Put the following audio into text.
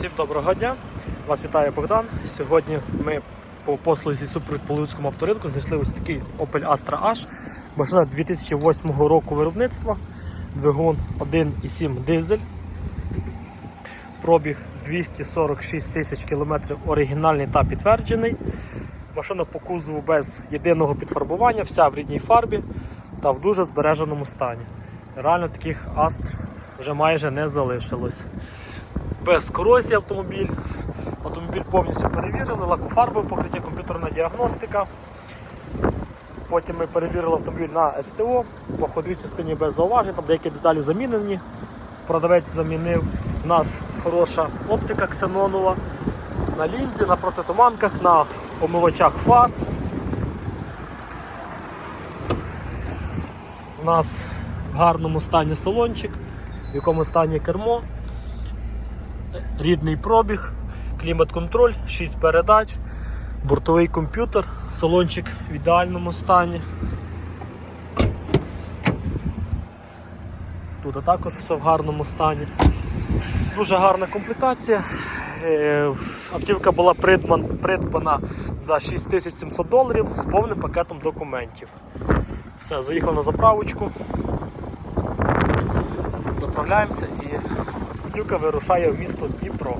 Всім доброго дня! Вас вітає Богдан. Сьогодні ми по послузі супровід по Луцькому авторинку знайшли ось такий Opel Astra H. Машина 2008 року виробництва. Двигун 1,7 дизель. Пробіг 246 тисяч кілометрів оригінальний та підтверджений. Машина по кузову без єдиного підфарбування, вся в рідній фарбі та в дуже збереженому стані. Реально таких астр вже майже не залишилось без корозії автомобіль. Автомобіль повністю перевірили, лакофарбове покриття, комп'ютерна діагностика. Потім ми перевірили автомобіль на СТО, по ходовій частині без зауважень, там деякі деталі замінені. Продавець замінив. У нас хороша оптика ксенонова на лінзі, на протитуманках, на омивачах фар. У нас в гарному стані салончик, в якому стані кермо рідний пробіг, клімат-контроль, 6 передач, бортовий комп'ютер, салончик в ідеальному стані. Тут також все в гарному стані. Дуже гарна комплектація. Е, Автівка була придбана, за 6700 доларів з повним пакетом документів. Все, заїхав на заправочку. Заправляємося і Костюка вирушає в місто Дніпро.